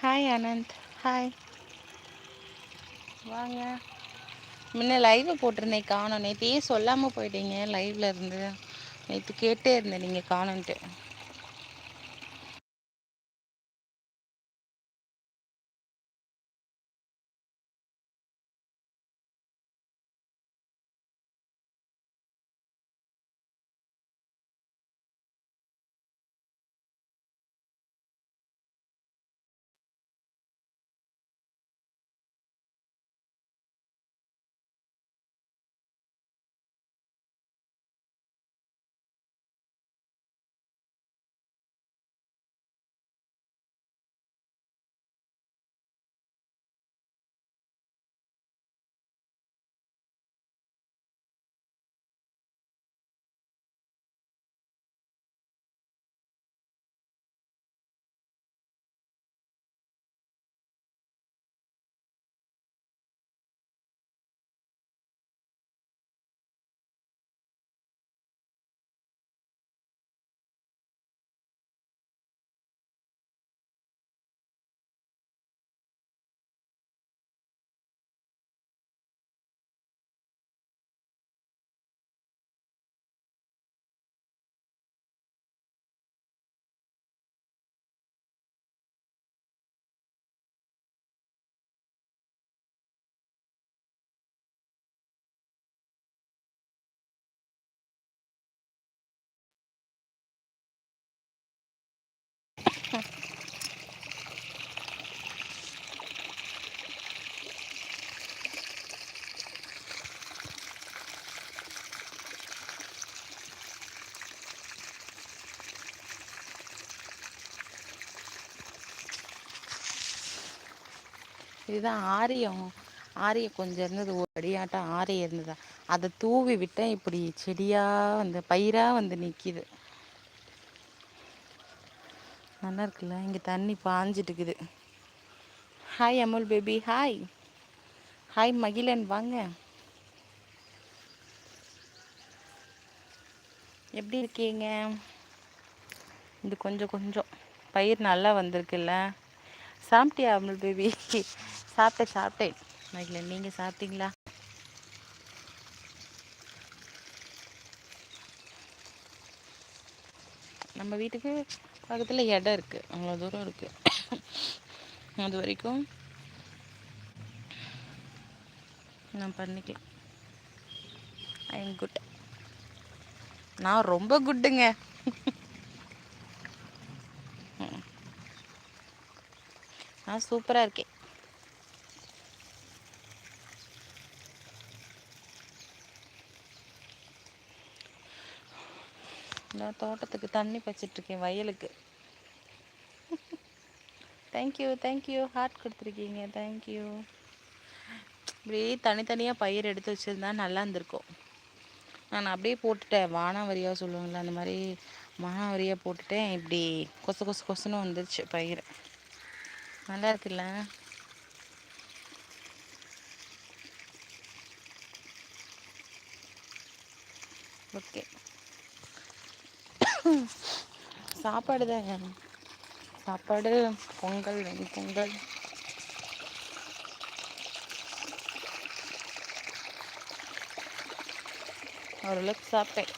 Hi Anand hi வாங்க. முன்ன live போட்டிருந்தேன் காணோம். நேற்றையே சொல்லாமல் போயிட்டீங்க லைவில் இருந்து. நேற்று கேட்டே இருந்தேன் நீங்கள் காணோன்ட்டு. இதுதான் ஆரியம். ஆரியம் கொஞ்சம் இருந்தது ஒரு அடியாட்டம் ஆரியம் இருந்ததா. அதை தூவி விட்டேன் இப்படி செடியாக வந்து பயிராக வந்து நிற்கிது நல்லா இருக்குல்ல? இங்கே தண்ணி பாஞ்சிட்டு இருக்குது hi Amul baby hi hi Magizhan வாங்க. எப்படி இருக்கீங்க? இது கொஞ்சம் கொஞ்சம். பயிர் நல்லா வந்திருக்குல்ல? சாப்பிட்டியா அமுல் பேபி சாப்பிட்டேன் சாப்பிட்டேன். மகிழன் நீங்கள் சாப்பிட்டீங்களா? நம்ம வீட்டுக்கு பக்கத்தில் இடம் இருக்குது அவ்வளோ தூரம் இருக்குது அது வரைக்கும் நான் பண்ணிக்கலாம். ஐ எம் குட் நான் ரொம்ப குட்டுங்க நான் சூப்பராக இருக்கேன் நான் தோட்டத்துக்கு தண்ணி பச்சிட்ருக்கேன் வயலுக்கு. Thank you thank you heart கொடுத்துருக்கீங்க தேங்க்யூ இப்படி தனித்தனியாக பயிர் எடுத்து வச்சுருந்தா நல்லா இருந்திருக்கும். நான் அப்படியே போட்டுட்டேன் வானாவரியாக சொல்லுவாங்களே அந்த மாதிரி வானாவரியாக போட்டுட்டேன் இப்படி கொசு கொசு கொசுன்னு வந்துருச்சு பயிர். நல்லா இருக்குல்ல ஓகே. சாப்பாடு தான் சாப்பாடு பொங்கல் வெண் பொங்கல். ஓரளவுக்கு சாப்பிட்டேன்.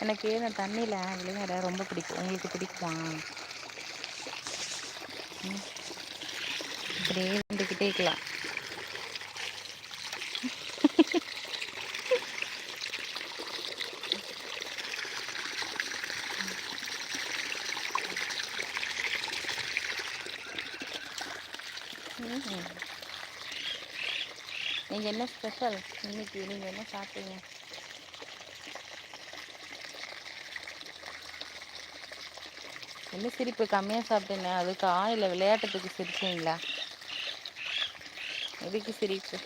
எனக்கு இந்த தண்ணியில் விளையாட ரொம்ப பிடிக்கும் உங்களுக்கு பிடிக்குமா இப்படியே வந்துக்கிட்டே இருக்கலாம் நீங்கள் என்ன ஸ்பெஷல் இன்னைக்கு நீங்கள் என்ன சாப்பிட்டீங்க என்ன சிரிப்பு? கம்மியாக சாப்பிட்டேங்க அதுக்கு இல்லை விளையாட்டத்துக்கு சிரிச்சிங்களா? எதுக்கு சிரிப்பு?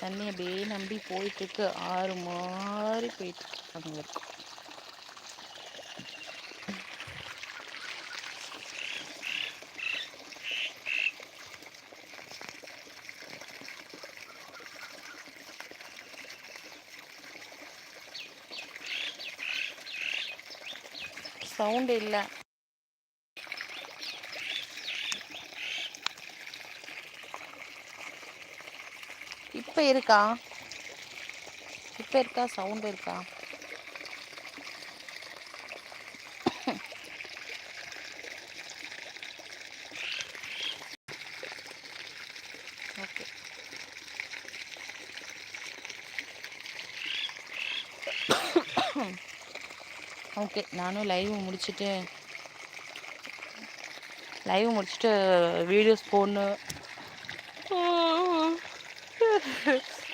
தண்ணி அப்படியே நம்பி போயிட்டுருக்கு. ஆறு மாதிரி போயிட்டு அங்கே சவுண்டு இல்லை. இப்போ இருக்கா? இப்போ இருக்கா? சவுண்டு இருக்கா ஓகே ஓகே நானும் லைவ் முடிச்சுட்டு லைவ் முடிச்சுட்டு வீடியோஸ் போடணும்.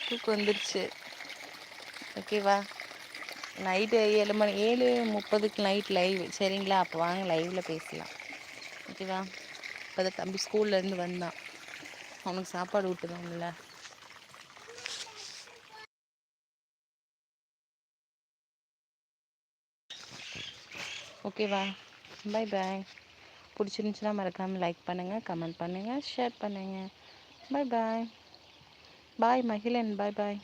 தூக்கம் வந்துருச்சு. ஓகேவா நைட்டு ஏழு மணி ஏழு முப்பதுக்கு நைட் லைவ் சரிங்களா? அப்போ வாங்க லைவில் பேசலாம். ஓகேவா இப்போ தம்பி ஸ்கூல்லேருந்து வந்தான். அவனுக்கு சாப்பாடு ஊட்டுதாங்கல்ல ஓகேவா? பை பாய் பிடிச்சிருந்துச்சுன்னா மறக்காமல் லைக் பண்ணுங்கள் கமெண்ட் பண்ணுங்கள் ஷேர் பண்ணுங்கள் பாய் பாய் பாய் மகிழன். பாய் பாய்